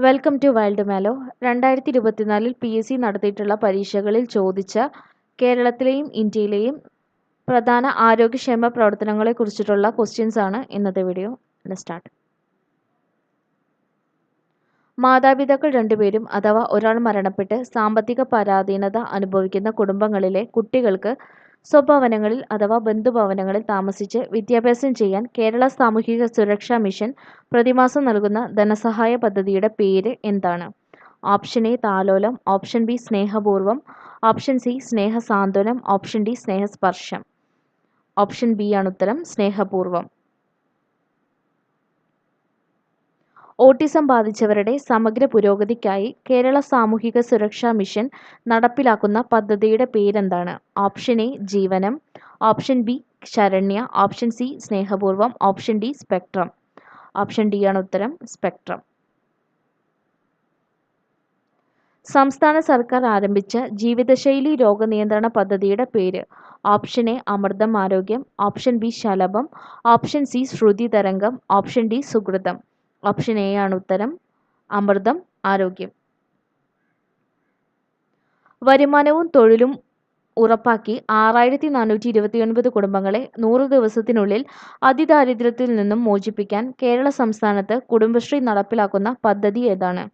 Welcome to wild Malo രണ്ടായിരത്തി ഇരുപത്തിനാലിൽ P S C നടത്തിയിട്ടുള്ള പരീക്ഷകളിൽ ചോദിച്ച കേരളത്തിലെയും ഇന്ത്യയിലെയും പ്രധാന ആരോഗ്യക്ഷേമ പ്രവർത്തനങ്ങളെ കുറിച്ചിട്ടുള്ള ക്വസ്റ്റ്യൻസ് ആണ് ഇന്നത്തെ വീഡിയോ സ്റ്റാർട്ട് മാതാപിതാക്കൾ രണ്ടുപേരും അഥവാ ഒരാൾ മരണപ്പെട്ട് സാമ്പത്തിക പരാധീനത അനുഭവിക്കുന്ന കുടുംബങ്ങളിലെ കുട്ടികൾക്ക് സ്വഭവനങ്ങളിൽ അഥവാ ബന്ധുഭവനങ്ങളിൽ താമസിച്ച് വിദ്യാഭ്യാസം ചെയ്യാൻ കേരള സാമൂഹിക സുരക്ഷാ മിഷൻ പ്രതിമാസം നൽകുന്ന ധനസഹായ പദ്ധതിയുടെ പേര് എന്താണ്? Option A Thalolam. Option B Snehapoorvam. Option C Snehasanthwanam. Option D Snehasparsham. Option B ആണ് ഉത്തരം സ്നേഹപൂർവം. ഓട്ടിസം ബാധിച്ചവരുടെ സമഗ്ര പുരോഗതിക്കായി കേരള സാമൂഹിക സുരക്ഷാ മിഷൻ നടപ്പിലാക്കുന്ന പദ്ധതിയുടെ പേരെന്താണ്? Option A Jeevanam. Option B Saranya. Option C Snehapoorvam option D spectrum. Option D ആണ് ഉത്തരം സ്പെക്ട്രം. സംസ്ഥാന സർക്കാർ ആരംഭിച്ച ജീവിതശൈലി രോഗനിയന്ത്രണ പദ്ധതിയുടെ പേര്. Option A Amrutham Arogyam. Option B Shalabham. Option C Sruthi Tharangam. Option D Suhritham option A ആണ് ഉത്തരം. അമൃതം ആരോഗ്യം. വരുമാനവും തൊഴിലും ഉറപ്പാക്കി ആറായിരത്തി നാനൂറ്റി ഇരുപത്തിയൊൻപത് കുടുംബങ്ങളെ നൂറ് ദിവസത്തിനുള്ളിൽ അതിദാരിദ്ര്യത്തിൽ നിന്നും മോചിപ്പിക്കാൻ കേരള സംസ്ഥാനത്ത് കുടുംബശ്രീ നടപ്പിലാക്കുന്ന പദ്ധതി ഏതാണ്?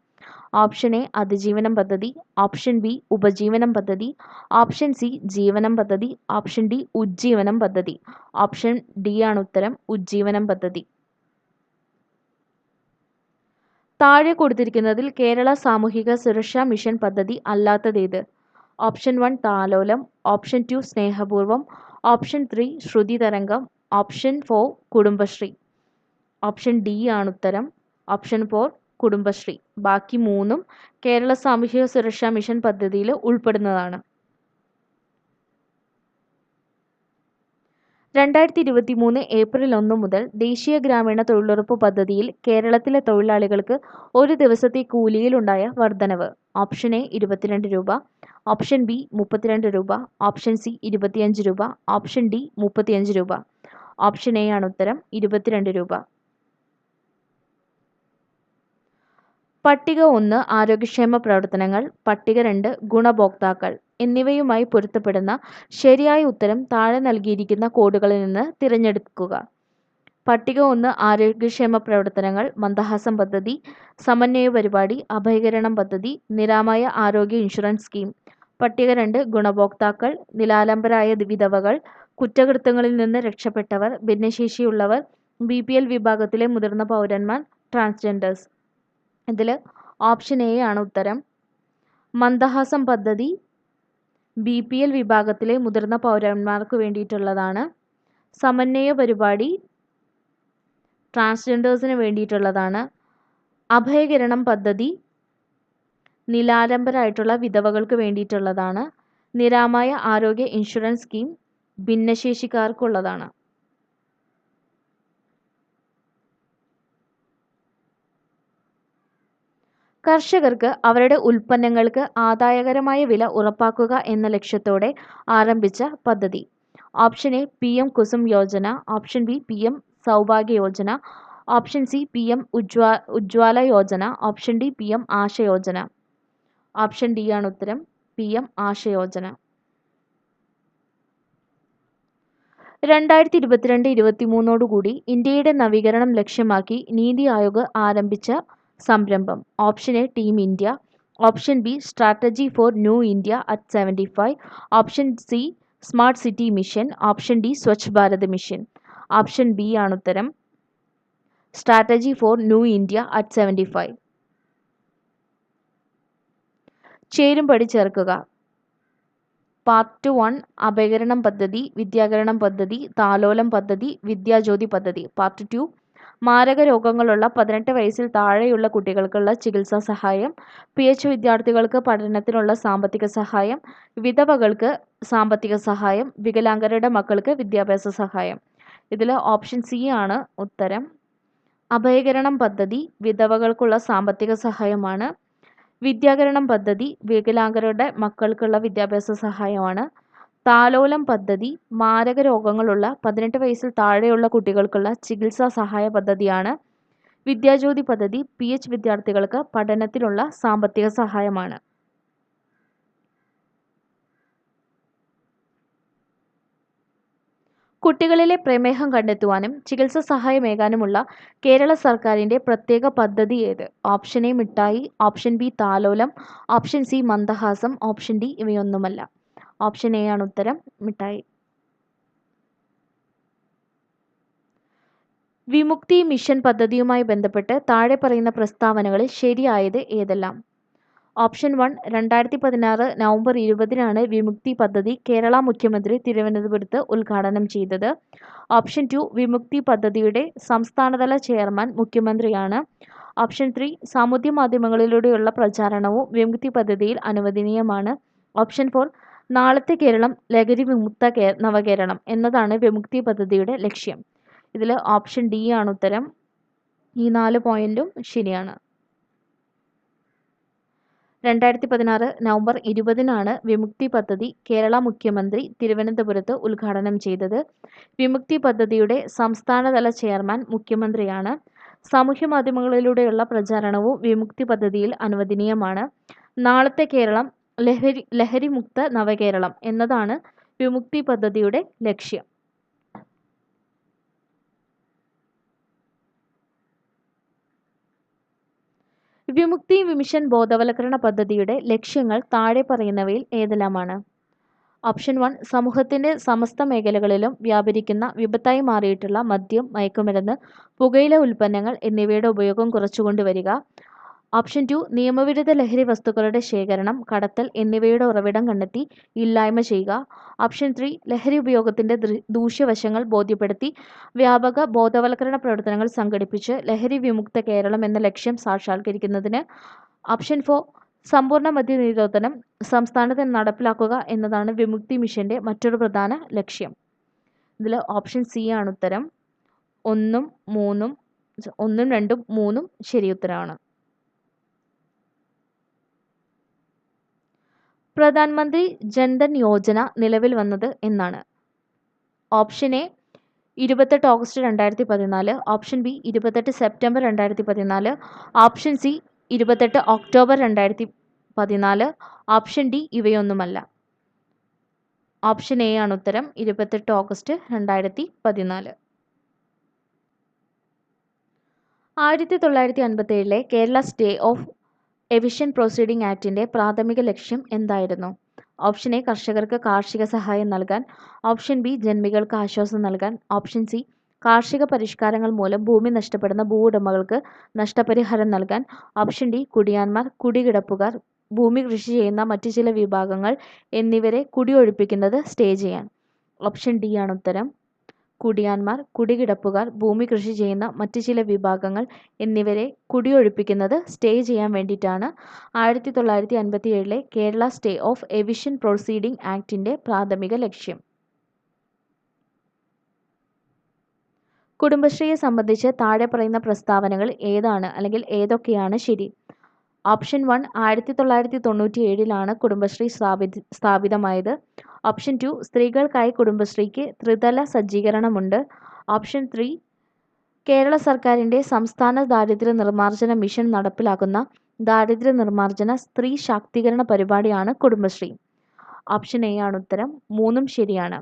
ഓപ്ഷൻ എ അതിജീവനം പദ്ധതി. ഓപ്ഷൻ ബി ഉപജീവനം പദ്ധതി. ഓപ്ഷൻ സി ജീവനം പദ്ധതി. ഓപ്ഷൻ ഡി ഉജ്ജീവനം പദ്ധതി. ഓപ്ഷൻ ഡി ആണ് ഉത്തരം ഉജ്ജീവനം പദ്ധതി. താഴെ കൊടുത്തിരിക്കുന്നതിൽ കേരള സാമൂഹിക സുരക്ഷാ മിഷൻ പദ്ധതി അല്ലാത്തതേത്? Option one Thalolam. Option two Snehapoorvam. Option three Sruthi Tharangam. Option four Kudumbashree. Option D ആണ് ഉത്തരം. Option four Kudumbashree. ബാക്കി മൂന്നും കേരള സാമൂഹിക സുരക്ഷാ മിഷൻ പദ്ധതിയിൽ ഉൾപ്പെടുന്നതാണ്. രണ്ടായിരത്തി ഇരുപത്തി മൂന്ന് ഏപ്രിൽ ഒന്ന് മുതൽ ദേശീയ ഗ്രാമീണ തൊഴിലുറപ്പ് പദ്ധതിയിൽ കേരളത്തിലെ തൊഴിലാളികൾക്ക് ഒരു ദിവസത്തെ കൂലിയിലുണ്ടായ വർധനവ്. ഓപ്ഷൻ എ ഇരുപത്തിരണ്ട് രൂപ ഓപ്ഷൻ ബി മുപ്പത്തിരണ്ട് രൂപ ഓപ്ഷൻ സി ഇരുപത്തിയഞ്ച് രൂപ ഓപ്ഷൻ ഡി മുപ്പത്തിയഞ്ച് രൂപ. ഓപ്ഷൻ എ ആണ് ഉത്തരം ഇരുപത്തിരണ്ട് രൂപ. പട്ടിക ഒന്ന് ആരോഗ്യക്ഷേമ പ്രവർത്തനങ്ങൾ പട്ടിക രണ്ട് ഗുണഭോക്താക്കൾ. എന്നിവയുമായി പൊരുത്തപ്പെടുന്ന ശരിയായ ഉത്തരം താഴെ നൽകിയിരിക്കുന്ന കോഡുകളിൽ നിന്ന് തിരഞ്ഞെടുക്കുക. പട്ടിക ഒന്ന് ആരോഗ്യക്ഷേമ പ്രവർത്തനങ്ങൾ മന്ദഹാസം പദ്ധതി സമന്വയ പരിപാടി അഭയകരണം പദ്ധതി നിരാമയ ആരോഗ്യ ഇൻഷുറൻസ് സ്കീം. പട്ടിക രണ്ട് ഗുണഭോക്താക്കൾ നിലാലംബരായ വിധവകൾ കുറ്റകൃത്യങ്ങളിൽ നിന്ന് രക്ഷപ്പെട്ടവർ ഭിന്നശേഷിയുള്ളവർ ബി പി എൽ വിഭാഗത്തിലെ മുതിർന്ന പൗരന്മാർ ട്രാൻസ്ജെൻഡേഴ്സ്. ഇതിൽ ഓപ്ഷൻ എ ആണ് ഉത്തരം. മന്ദഹാസം പദ്ധതി ബി പി എൽ വിഭാഗത്തിലെ മുതിർന്ന പൗരന്മാർക്ക് വേണ്ടിയിട്ടുള്ളതാണ്. സമന്വയ പരിപാടി ട്രാൻസ്ജെൻഡേഴ്സിന് വേണ്ടിയിട്ടുള്ളതാണ്. അഭയകിരണം പദ്ധതി നിലാലംബരായിട്ടുള്ള വിധവകൾക്ക് വേണ്ടിയിട്ടുള്ളതാണ്. നിരാമായ ആരോഗ്യ ഇൻഷുറൻസ് സ്കീം ഭിന്നശേഷിക്കാർക്കുള്ളതാണ്. കർഷകർക്ക് അവരുടെ ഉൽപ്പന്നങ്ങൾക്ക് ആദായകരമായ വില ഉറപ്പാക്കുക എന്ന ലക്ഷ്യത്തോടെ ആരംഭിച്ച പദ്ധതി. Option A P M Kusum Yojana. Option B P M Saubhagya Yojana. Option C P M ഉജ്വാ Ujjwala Yojana. Option D P M ആശയോജന option D ആണ് ഉത്തരം പി എം ആശയോജന രണ്ടായിരത്തി ഇരുപത്തിരണ്ട് ഇരുപത്തി മൂന്നോടുകൂടി ഇന്ത്യയുടെ നവീകരണം ലക്ഷ്യമാക്കി നീതി ആയോഗ് ആരംഭിച്ച സംരംഭം. Option A team India option B strategy for new India at seventy five option C smart city mission option D Swachh Bharat mission option B ആണ് ഉത്തരം. Strategy for new India at seventy five ചേരുംപടി ചേർക്കുക. Part one അപകരണം പദ്ധതി വിദ്യാകരണം പദ്ധതി താലോലം പദ്ധതി വിദ്യാജ്യോതി പദ്ധതി. Part two മാരക രോഗങ്ങളുള്ള പതിനെട്ട് വയസ്സിൽ താഴെയുള്ള കുട്ടികൾക്കുള്ള ചികിത്സാ സഹായം പി എച്ച് വിദ്യാർത്ഥികൾക്ക് പഠനത്തിനുള്ള സാമ്പത്തിക സഹായം വിധവകൾക്ക് സാമ്പത്തിക സഹായം വികലാംഗരുടെ മക്കൾക്ക് വിദ്യാഭ്യാസ സഹായം. ഇതിൽ ഓപ്ഷൻ സി ആണ് ഉത്തരം. അഭയകരണം പദ്ധതി വിധവകൾക്കുള്ള സാമ്പത്തിക സഹായമാണ്. വിദ്യാകരണം പദ്ധതി വികലാംഗരുടെ മക്കൾക്കുള്ള വിദ്യാഭ്യാസ സഹായമാണ്. താലോലം പദ്ധതി മാരക രോഗങ്ങളുള്ള പതിനെട്ട് വയസ്സിൽ താഴെയുള്ള കുട്ടികൾക്കുള്ള ചികിത്സാ സഹായ പദ്ധതിയാണ്. വിദ്യാജ്യോതി പദ്ധതി പി എച്ച് വിദ്യാർത്ഥികൾക്ക് പഠനത്തിനുള്ള സാമ്പത്തിക സഹായമാണ്. കുട്ടികളിലെ പ്രമേഹം കണ്ടെത്തുവാനും ചികിത്സാ സഹായമേകാനുമുള്ള കേരള സർക്കാരിന്റെ പ്രത്യേക പദ്ധതി ഏത്? Option A Mittayi option B Thalolam option C Mandahasam option D ഇവയൊന്നുമല്ല. Option A ആണ് ഉത്തരം. മിഠായി. വിമുക്തി മിഷൻ പദ്ധതിയുമായി ബന്ധപ്പെട്ട് താഴെ പറയുന്ന പ്രസ്താവനകളിൽ ശരിയായത് ഏതെല്ലാം? ഓപ്ഷൻ വൺ രണ്ടായിരത്തി പതിനാറ് നവംബർ ഇരുപതിനാണ് വിമുക്തി പദ്ധതി കേരള മുഖ്യമന്ത്രി തിരുവനന്തപുരത്ത് ഉദ്ഘാടനം ചെയ്തത്. ഓപ്ഷൻ ടു വിമുക്തി പദ്ധതിയുടെ സംസ്ഥാനതല ചെയർമാൻ മുഖ്യമന്ത്രിയാണ്. ഓപ്ഷൻ ത്രീ സാമൂഹ്യ മാധ്യമങ്ങളിലൂടെയുള്ള പ്രചാരണവും വിമുക്തി പദ്ധതിയിൽ അനുവദനീയമാണ്. ഓപ്ഷൻ ഫോർ നാളത്തെ കേരളം ലഹരി വിമുക്ത കേ നവകേരളം എന്നതാണ് വിമുക്തി പദ്ധതിയുടെ ലക്ഷ്യം. ഇതിൽ ഓപ്ഷൻ ഡി ആണ് ഉത്തരം. ഈ നാല് പോയിന്റും ശരിയാണ്. രണ്ടായിരത്തി പതിനാറ് നവംബർ ഇരുപതിനാണ് വിമുക്തി പദ്ധതി കേരള മുഖ്യമന്ത്രി തിരുവനന്തപുരത്ത് ഉദ്ഘാടനം ചെയ്തത്. വിമുക്തി പദ്ധതിയുടെ സംസ്ഥാനതല ചെയർമാൻ മുഖ്യമന്ത്രിയാണ്. സാമൂഹ്യ മാധ്യമങ്ങളിലൂടെയുള്ള പ്രചാരണവും വിമുക്തി പദ്ധതിയിൽ അനുവദനീയമാണ്. നാളത്തെ കേരളം ലഹരി ലഹരിമുക്ത നവകേരളം എന്നതാണ് വിമുക്തി പദ്ധതിയുടെ ലക്ഷ്യം. വിമുക്തി വിമിഷൻ ബോധവൽക്കരണ പദ്ധതിയുടെ ലക്ഷ്യങ്ങൾ താഴെ പറയുന്നവയിൽ ഏതെല്ലാമാണ്? ഓപ്ഷൻ വൺ സമൂഹത്തിന്റെ സമസ്ത മേഖലകളിലും വ്യാപരിക്കുന്ന വിപത്തായി മാറിയിട്ടുള്ള മദ്യം മയക്കുമരുന്ന് പുകയില ഉൽപ്പന്നങ്ങൾ എന്നിവയുടെ ഉപയോഗം കുറച്ചുകൊണ്ടുവരിക. ഓപ്ഷൻ ടു നിയമവിരുദ്ധ ലഹരി വസ്തുക്കളുടെ ശേഖരണം കടത്തൽ എന്നിവയുടെ ഉറവിടം കണ്ടെത്തി ഇല്ലായ്മ ചെയ്യുക. ഓപ്ഷൻ ത്രീ ലഹരി ഉപയോഗത്തിന്റെ ദൂഷ്യവശങ്ങൾ ബോധ്യപ്പെടുത്തി വ്യാപക ബോധവൽക്കരണ പ്രവർത്തനങ്ങൾ സംഘടിപ്പിച്ച് ലഹരി വിമുക്ത കേരളം എന്ന ലക്ഷ്യം സാക്ഷാത്കരിക്കുന്നതിന്. ഓപ്ഷൻ ഫോർ സമ്പൂർണ മദ്യനിരോധനം സംസ്ഥാനത്ത് നടപ്പിലാക്കുക എന്നതാണ് വിമുക്തി മിഷന്റെ മറ്റൊരു പ്രധാന ലക്ഷ്യം. ഇതിൽ ഓപ്ഷൻ സി ആണ് ഉത്തരം. ഒന്നും മൂന്നും ഒന്നും രണ്ടും മൂന്നും ശരി ഉത്തരമാണ് പ്രധാനമന്ത്രി ജൻധൻ യോജന നിലവിൽ വന്നത് എന്നാണ്. ഓപ്ഷൻ എ ഇരുപത്തെട്ട് ഓഗസ്റ്റ് രണ്ടായിരത്തി പതിനാല് ഓപ്ഷൻ ബി ഇരുപത്തെട്ട് സെപ്റ്റംബർ രണ്ടായിരത്തി പതിനാല് ഓപ്ഷൻ സി ഇരുപത്തെട്ട് ഒക്ടോബർ രണ്ടായിരത്തി പതിനാല് ഓപ്ഷൻ ഡി ഇവയൊന്നുമല്ല. ഓപ്ഷൻ എ ആണ് ഉത്തരം ഇരുപത്തെട്ട് ഓഗസ്റ്റ് രണ്ടായിരത്തി പതിനാല് ആയിരത്തി തൊള്ളായിരത്തി അൻപത്തി ഏഴിലെ Kerala stay of eviction proceeding ആക്ടിന്റെ പ്രാഥമിക ലക്ഷ്യം എന്തായിരുന്നു? ഓപ്ഷൻ എ കർഷകർക്ക് കാർഷിക സഹായം നൽകാൻ. ഓപ്ഷൻ ബി ജന്മികൾക്ക് ആശ്വാസം നൽകാൻ. ഓപ്ഷൻ സി കാർഷിക പരിഷ്കാരങ്ങൾ മൂലം ഭൂമി നഷ്ടപ്പെടുന്ന ഭൂ ഉടമകൾക്ക് നഷ്ടപരിഹാരം നൽകാൻ. ഓപ്ഷൻ ഡി കുടിയാന്മാർ കുടികിടപ്പുകാർ ഭൂമി കൃഷി ചെയ്യുന്ന മറ്റു ചില വിഭാഗങ്ങൾ എന്നിവരെ കുടിയൊഴിപ്പിക്കുന്നത് സ്റ്റേ ചെയ്യാൻ. ഓപ്ഷൻ ഡി ആണ് ഉത്തരം. കുടിയാന്മാർ കുടികിടപ്പുകാർ ഭൂമി കൃഷി ചെയ്യുന്ന മറ്റു ചില വിഭാഗങ്ങൾ എന്നിവരെ കുടിയൊഴിപ്പിക്കുന്നത് സ്റ്റേ ചെയ്യാൻ വേണ്ടിയിട്ടാണ്. ആയിരത്തി തൊള്ളായിരത്തി അൻപത്തി ഏഴിലെ Kerala stay of eviction proceeding ആക്ടിന്റെ പ്രാഥമിക ലക്ഷ്യം. കുടുംബശ്രീയെ സംബന്ധിച്ച് താഴെ പറയുന്ന പ്രസ്താവനകൾ ഏതാണ്? അല്ലെങ്കിൽ ഏതൊക്കെയാണ് ശരി? ഓപ്ഷൻ വൺ ആയിരത്തി തൊള്ളായിരത്തി തൊണ്ണൂറ്റി ഏഴിലാണ് കുടുംബശ്രീ സ്ഥാപിത സ്ഥാപിതമായത്. ഓപ്ഷൻ ടു സ്ത്രീകൾക്കായി കുടുംബശ്രീക്ക് ത്രിതല സജ്ജീകരണമുണ്ട്. ഓപ്ഷൻ ത്രീ കേരള സർക്കാരിന്റെ സംസ്ഥാന ദാരിദ്ര്യ നിർമ്മാർജന മിഷൻ നടപ്പിലാക്കുന്ന ദാരിദ്ര്യ നിർമ്മാർജന സ്ത്രീ ശാക്തീകരണ പരിപാടിയാണ് കുടുംബശ്രീ. ഓപ്ഷൻ എ ആണ് ഉത്തരം. മൂന്നും ശരിയാണ്.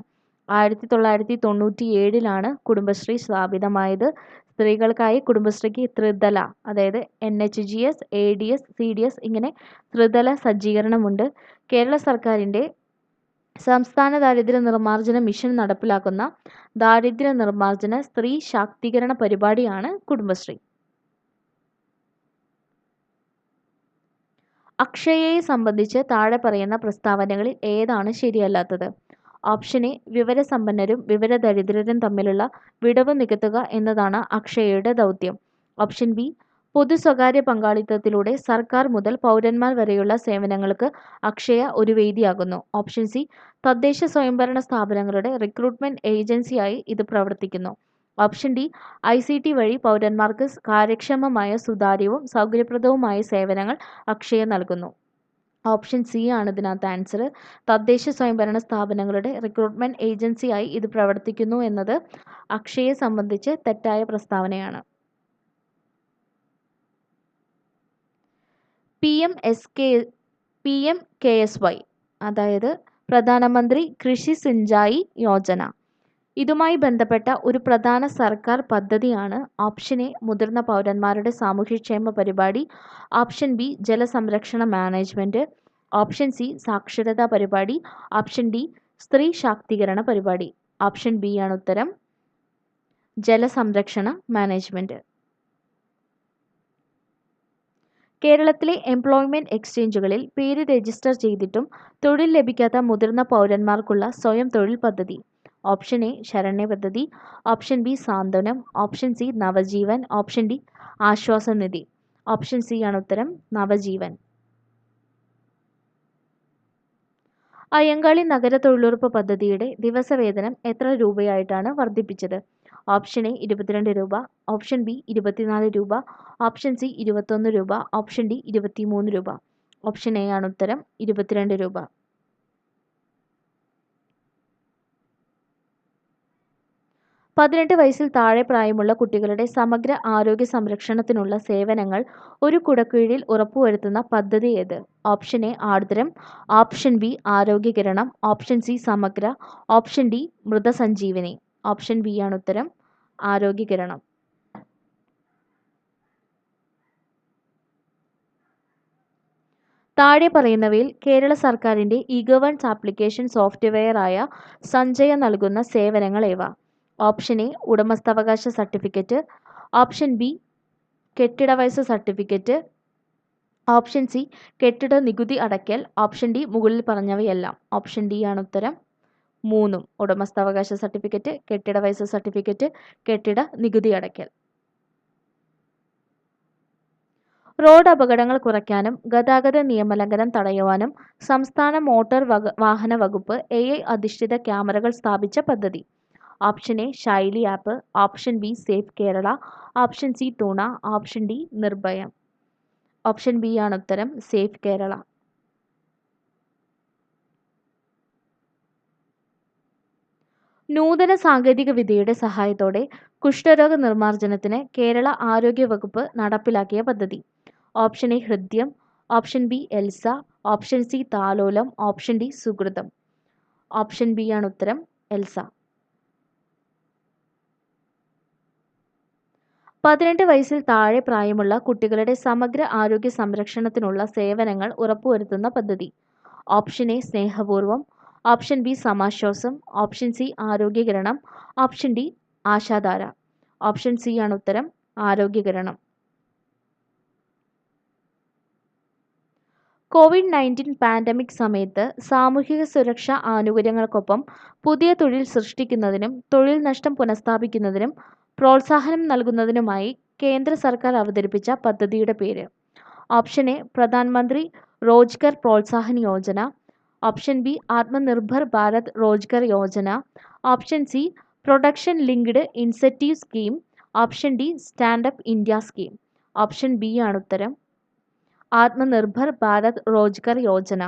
ആയിരത്തി തൊള്ളായിരത്തി തൊണ്ണൂറ്റി ഏഴിലാണ് കുടുംബശ്രീ സ്ഥാപിതമായത്. സ്ത്രീകൾക്കായി കുടുംബശ്രീക്ക് ത്രിതല അതായത് N H G S A D S C D S ഇങ്ങനെ ത്രിതല സജ്ജീകരണമുണ്ട്. കേരള സർക്കാരിന്റെ സംസ്ഥാന ദാരിദ്ര്യ നിർമ്മാർജന മിഷൻ നടപ്പിലാക്കുന്ന ദാരിദ്ര്യ നിർമ്മാർജന സ്ത്രീ ശാക്തീകരണ പരിപാടിയാണ് കുടുംബശ്രീ. അക്ഷയയെ സംബന്ധിച്ച് താഴെ പറയുന്ന പ്രസ്താവനകളിൽ ഏതാണ് ശരിയല്ലാത്തത്? ഓപ്ഷൻ എ വിവരസമ്പന്നരും വിവരദരിദ്രരും തമ്മിലുള്ള വിടവ് നികത്തുക എന്നതാണ് അക്ഷയയുടെ ദൗത്യം. ഓപ്ഷൻ ബി പൊതു സ്വകാര്യ പങ്കാളിത്തത്തിലൂടെ സർക്കാർ മുതൽ പൗരന്മാർ വരെയുള്ള സേവനങ്ങൾക്ക് അക്ഷയ ഒരു വേദിയാകുന്നു. ഓപ്ഷൻ സി തദ്ദേശ സ്വയംഭരണ സ്ഥാപനങ്ങളുടെ റിക്രൂട്ട്മെന്റ് ഏജൻസിയായി ഇത് പ്രവർത്തിക്കുന്നു. Option D I C T വഴി പൗരന്മാർക്ക് കാര്യക്ഷമമായ സുതാര്യവും സൗകര്യപ്രദവുമായ സേവനങ്ങൾ അക്ഷയ നൽകുന്നു. ഓപ്ഷൻ സി ആണ് ഇതിനകത്ത് ആൻസർ. തദ്ദേശ സ്വയംഭരണ സ്ഥാപനങ്ങളുടെ റിക്രൂട്ട്മെന്റ് ഏജൻസിയായി ഇത് പ്രവർത്തിക്കുന്നു എന്നത് അക്ഷയെ സംബന്ധിച്ച് തെറ്റായ പ്രസ്താവനയാണ്. P M S K P M K S Y അതായത് പ്രധാനമന്ത്രി കൃഷി സിഞ്ചായി യോജന. ഇതുമായി ബന്ധപ്പെട്ട ഒരു പ്രധാന സർക്കാർ പദ്ധതിയാണ് ഓപ്ഷൻ എ മുതിർന്ന പൗരന്മാരുടെ സാമൂഹ്യക്ഷേമ പരിപാടി. ഓപ്ഷൻ ബി ജലസംരക്ഷണ മാനേജ്മെന്റ് ഓപ്ഷൻ സി സാക്ഷരതാ പരിപാടി. ഓപ്ഷൻ ഡി സ്ത്രീ ശാക്തീകരണ പരിപാടി. ഓപ്ഷൻ ബി ആണ് ഉത്തരം ജലസംരക്ഷണ മാനേജ്മെന്റ് കേരളത്തിലെ എംപ്ലോയ്മെന്റ് എക്സ്ചേഞ്ചുകളിൽ പേര് രജിസ്റ്റർ ചെയ്തിട്ടും തൊഴിൽ ലഭിക്കാത്ത മുതിർന്ന പൗരന്മാർക്കുള്ള സ്വയം തൊഴിൽ പദ്ധതി. ഓപ്ഷൻ എ ശരണ്യ പദ്ധതി option B Santhwanam option C Navajeevan option D Aswasanidhi option C ആണ് ഉത്തരം നവജീവൻ. അയ്യങ്കാളി നഗര തൊഴിലുറപ്പ് പദ്ധതിയുടെ ദിവസവേതനം എത്ര രൂപയായിട്ടാണ് വർദ്ധിപ്പിച്ചത്? ഓപ്ഷൻ എ ഇരുപത്തിരണ്ട് രൂപ ഓപ്ഷൻ ബി ഇരുപത്തിനാല് രൂപ ഓപ്ഷൻ സി ഇരുപത്തൊന്ന് രൂപ ഓപ്ഷൻ ഡി ഇരുപത്തിമൂന്ന് രൂപ. ഓപ്ഷൻ എ ആണ് ഉത്തരം ഇരുപത്തിരണ്ട് രൂപ. പതിനെട്ട് വയസ്സിൽ താഴെ പ്രായമുള്ള കുട്ടികളുടെ സമഗ്ര ആരോഗ്യ സംരക്ഷണത്തിനുള്ള സേവനങ്ങൾ ഒരു കുടക്കീഴിൽ ഉറപ്പുവരുത്തുന്ന പദ്ധതി ഏത്? Option A Ardram. Option B Arogyakiranam. Option C Samagra. Option D Mrithasanjeevani. Option B ആണ് ഉത്തരം ആരോഗ്യകിരണം. താഴെ പറയുന്നവയിൽ കേരള സർക്കാരിന്റെ ഇ ഗവേൺസ് ആപ്ലിക്കേഷൻ സോഫ്റ്റ്വെയറായ സഞ്ജയ നൽകുന്ന സേവനങ്ങൾ ഏവ? ഓപ്ഷൻ എ ഉടമസ്ഥാവകാശ സർട്ടിഫിക്കറ്റ് ഓപ്ഷൻ ബി കെട്ടിട വയസ്സ് സർട്ടിഫിക്കറ്റ് ഓപ്ഷൻ സി കെട്ടിട നികുതി അടയ്ക്കൽ ഓപ്ഷൻ ഡി മുകളിൽ പറഞ്ഞവയെല്ലാം. ഓപ്ഷൻ ഡി ആണ് ഉത്തരം മൂന്നും ഉടമസ്ഥാവകാശ സർട്ടിഫിക്കറ്റ് കെട്ടിട വയസ്സ് സർട്ടിഫിക്കറ്റ് കെട്ടിട നികുതി അടയ്ക്കൽ. റോഡ് അപകടങ്ങൾ കുറയ്ക്കാനും ഗതാഗത നിയമലംഘനം തടയുവാനും സംസ്ഥാന മോട്ടോർ വാഹന വകുപ്പ് എ അധിഷ്ഠിത ക്യാമറകൾ സ്ഥാപിച്ച പദ്ധതി. Option A Shaili app option B safe Kerala option C tuna option D Nirbhayam option B ആണ് ഉത്തരം സേഫ് കേരള നൂതന സാങ്കേതിക വിദ്യയുടെ സഹായത്തോടെ കുഷ്ഠരോഗ നിർമ്മാർജനത്തിന് കേരള ആരോഗ്യ വകുപ്പ് നടപ്പിലാക്കിയ പദ്ധതി. Option A Hridyam. Option B Elsa. Option C Thalolam. Option D Suhritham. Option B ആണ് ഉത്തരം എൽസ. പതിനെട്ട് വയസ്സിൽ താഴെ പ്രായമുള്ള കുട്ടികളുടെ സമഗ്ര ആരോഗ്യ സംരക്ഷണത്തിനുള്ള സേവനങ്ങൾ ഉറപ്പുവരുത്തുന്ന പദ്ധതി. Option A Snehapoorvam option B Samaswasam. Option C Arogyakaranam. Option D Ashadhara. Option C ആണ് ഉത്തരം ആരോഗ്യകരണം. കോവിഡ് നയന്റീൻ പാൻഡമിക് സമയത്ത് സാമൂഹിക സുരക്ഷാ ആനുകൂല്യങ്ങൾക്കൊപ്പം പുതിയ തൊഴിൽ സൃഷ്ടിക്കുന്നതിനും തൊഴിൽ നഷ്ടം പുനഃസ്ഥാപിക്കുന്നതിനും പ്രോത്സാഹനം നൽകുന്നതിനുമായി കേന്ദ്ര സർക്കാർ അവതരിപ്പിച്ച പദ്ധതിയുടെ പേര്. Option A Pradhanmantri Rojgar Protsahan Yojana. Option B Atmanirbhar Bharat Rojgar Yojana. Option C production linked incentive scheme. Option D stand up India scheme. Option B ആണ് ഉത്തരം. ആത്മനിർഭർ ഭാരത് റോജ്ഗർ യോജന.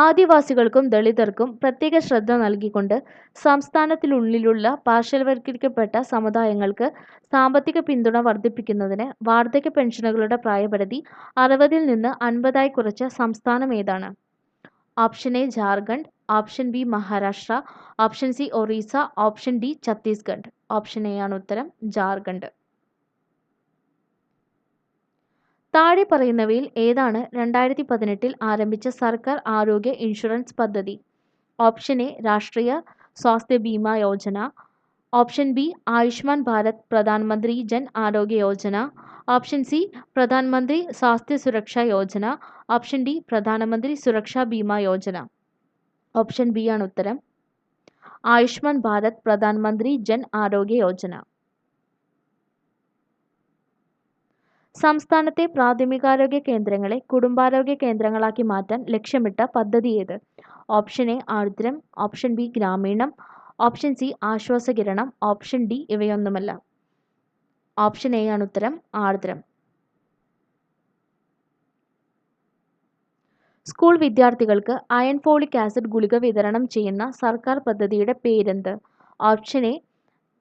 ആദിവാസികൾക്കും ദളിതർക്കും പ്രത്യേക ശ്രദ്ധ നൽകിക്കൊണ്ട് സംസ്ഥാനത്തിനുള്ളിലുള്ള പാർശ്വവൽക്കരിക്കപ്പെട്ട സമുദായങ്ങൾക്ക് സാമ്പത്തിക പിന്തുണ വർദ്ധിപ്പിക്കുന്നതിന് വാർദ്ധക്യ പെൻഷനുകളുടെ പ്രായപരിധി അറുപതിൽ നിന്ന് അൻപതായി കുറച്ച സംസ്ഥാനം ഏതാണ്? Option A Jharkhand option B Maharashtra option C Orissa option D Chhattisgarh. Option A ആണ് ഉത്തരം ജാർഖണ്ഡ്. താഴെ പറയുന്നവയിൽ ഏതാണ് രണ്ടായിരത്തി പതിനെട്ടിൽ ആരംഭിച്ച സർക്കാർ ആരോഗ്യ ഇൻഷുറൻസ് പദ്ധതി? Option A Rashtriya Swasthya Bima Yojana. Option B Ayushman Bharat Pradhanmantri Jan Arogya Yojana. Option C പ്രധാനമന്ത്രി സ്വാസ്ഥ്യ സുരക്ഷാ യോജന. ഓപ്ഷൻ ഡി പ്രധാനമന്ത്രി സുരക്ഷാ ബീമാ യോജന. ഓപ്ഷൻ ബി ആണ് ഉത്തരം. ആയുഷ്മാൻ ഭാരത് പ്രധാനമന്ത്രി ജൻ ആരോഗ്യ യോജന. സംസ്ഥാനത്തെ പ്രാഥമികാരോഗ്യ കേന്ദ്രങ്ങളെ കുടുംബാരോഗ്യ കേന്ദ്രങ്ങളാക്കി മാറ്റാൻ ലക്ഷ്യമിട്ട പദ്ധതി ഏത്? Option A Ardram option B Grameenam option C Aswasakiranam option D ഇവയൊന്നുമല്ല. Option A ആണ് ഉത്തരം ആർദ്രം. സ്കൂൾ വിദ്യാർത്ഥികൾക്ക് അയൺ ഫോളിക് ആസിഡ് ഗുളിക വിതരണം ചെയ്യുന്ന സർക്കാർ പദ്ധതിയുടെ പേരെന്ത്? Option A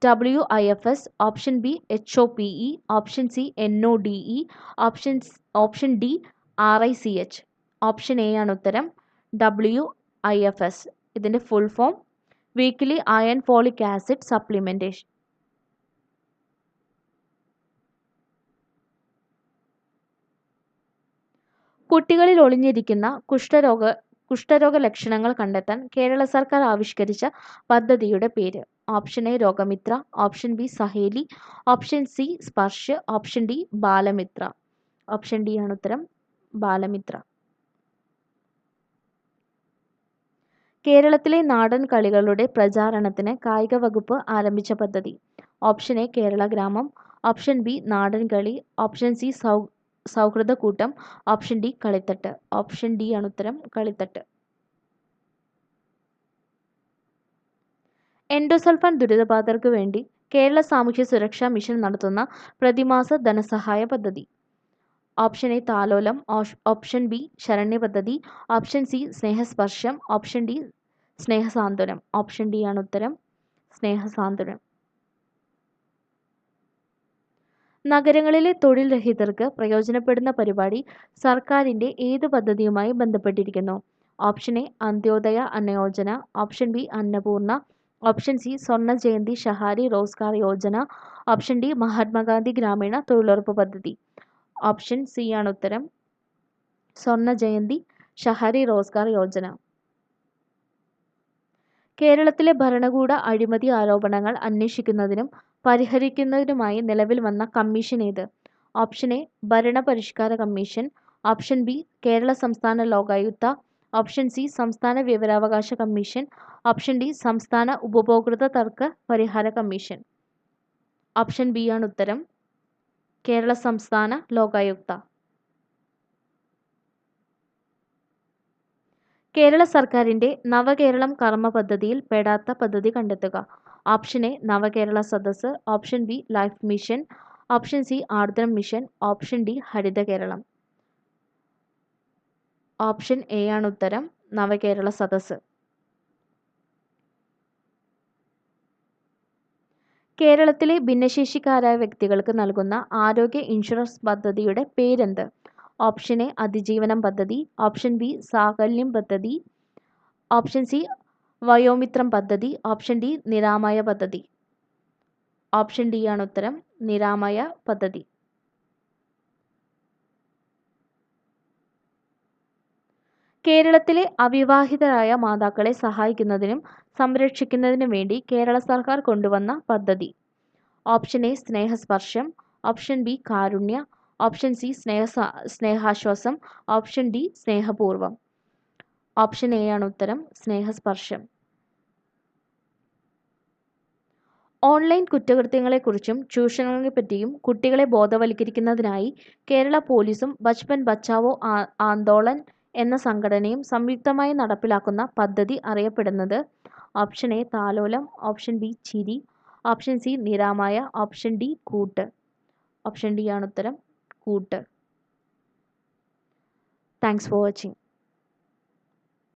W I F S option B H O P E option C N O D E option option D R I C H option A ആണ് ഉത്തരം W I F S ഇതിന്റെ full form weekly iron folic acid supplementation കുട്ടികളിൽ ഒളിഞ്ഞിരിക്കുന്ന കുഷ്ഠരോഗ കുഷ്ഠരോഗ ലക്ഷണങ്ങൾ കണ്ടെത്താൻ കേരള സർക്കാർ ആവിഷ്കരിച്ച പദ്ധതിയുടെ പേര്. Option A Rogamithra option B Saheli option C Sparsh option D Balamithra option D ആണ് ഉത്തരം ബാലമിത്ര കേരളത്തിലെ നാടൻ കളികളുടെ പ്രചാരണത്തിന് കായിക വകുപ്പ് ആരംഭിച്ച പദ്ധതി. ഓപ്ഷൻ എ കേരള ഗ്രാമം. ഓപ്ഷൻ ബി നാടൻ കളി. ഓപ്ഷൻ സി സൗ Sauhrida Koottam. Option D Kalithattu. Option D ആണ് ഉത്തരം കളിത്തട്ട്. എൻഡോസൾഫാൻ ദുരിതബാധിതർക്ക് വേണ്ടി കേരള സാമൂഹ്യ സുരക്ഷാ മിഷൻ നടത്തുന്ന പ്രതിമാസ ധനസഹായ പദ്ധതി. Option A Thalolam option B Saranya പദ്ധതി option C Snehasparsham option D Snehasanthwanam. Option D ആണ് ഉത്തരം സ്നേഹസാന്ത്വനം. നഗരങ്ങളിലെ തൊഴിൽ രഹിതർക്ക് പ്രയോജനപ്പെടുന്ന പരിപാടി സർക്കാരിന്റെ ഏത് പദ്ധതിയുമായി ബന്ധപ്പെട്ടിരിക്കുന്നു? Option A Antyodaya Annayojana option B Annapurna option C Swarna Jayanti Shahari Rozgar Yojana option D Mahatmagandhi ഗ്രാമീണ തൊഴിലുറപ്പ് പദ്ധതി ഓപ്ഷൻ സി ആണ് ഉത്തരം സ്വർണ ജയന്തി ഷഹാരി റോസ്ഗാർ യോജന കേരളത്തിലെ ഭരണകൂട അഴിമതി ആരോപണങ്ങൾ അന്വേഷിക്കുന്നതിനും പരിഹരിക്കുന്നതിനുമായി നിലവിൽ വന്ന കമ്മീഷൻ ഏത്? ഓപ്ഷൻ എ ഭരണപരിഷ്കാര കമ്മീഷൻ. ഓപ്ഷൻ ബി കേരള സംസ്ഥാന ലോകായുക്ത ഓപ്ഷൻ സി സംസ്ഥാന വിവരാവകാശ കമ്മീഷൻ. ഓപ്ഷൻ ഡി സംസ്ഥാന ഉപഭോക്തൃ തർക്ക പരിഹാര കമ്മീഷൻ. ഓപ്ഷൻ ബി ആണ് ഉത്തരം. കേരള സംസ്ഥാന ലോകായുക്ത. കേരള സർക്കാരിന്റെ നവകേരളം കർമ്മ പദ്ധതിയിൽ പെടാത്ത പദ്ധതി കണ്ടെത്തുക. Option A Navakerala Sadassu. Option B life mission option C Ardram mission option D Haritha Keralam option A ആണ് ഉത്തരം. നവകേരള സദസ്സ്. കേരളത്തിലെ ഭിന്നശേഷിക്കാരായ വ്യക്തികൾക്ക് നൽകുന്ന ആരോഗ്യ ഇൻഷുറൻസ് പദ്ധതിയുടെ പേരെന്ത്? ഓപ്ഷൻ എ അതിജീവനം പദ്ധതി. ഓപ്ഷൻ ബി സാകല്യം പദ്ധതി. ഓപ്ഷൻ സി വയോമിത്രം പദ്ധതി. ഓപ്ഷൻ ഡി നിരാമയ പദ്ധതി. ഓപ്ഷൻ ഡി ആണ് ഉത്തരം നിരാമയ പദ്ധതി. കേരളത്തിലെ അവിവാഹിതരായ മാതാക്കളെ സഹായിക്കുന്നതിനും സംരക്ഷിക്കുന്നതിനും വേണ്ടി കേരള സർക്കാർ കൊണ്ടുവന്ന പദ്ധതി. Option A Snehasparsham. Option B Karunya. Option C Sneha Snehaswasam. Option D Snehapoorvam. Option A ആണ് ഉത്തരം സ്നേഹസ്പർശം. ഓൺലൈൻ കുറ്റകൃത്യങ്ങളെക്കുറിച്ചും ചൂഷണങ്ങളെപ്പറ്റിയും കുട്ടികളെ ബോധവൽക്കരിക്കുന്നതിനായി കേരള പോലീസും ബച്ച്പൻ ബച്ചാവോ ആന്തോളൻ എന്ന സംഘടനയും സംയുക്തമായി നടപ്പിലാക്കുന്ന പദ്ധതി അറിയപ്പെടുന്നത് option A Thalolam option B Chiri option C Niramaya option D Koottu. Option D ആണ് ഉത്തരം കൂട്ട്. Thanks for watching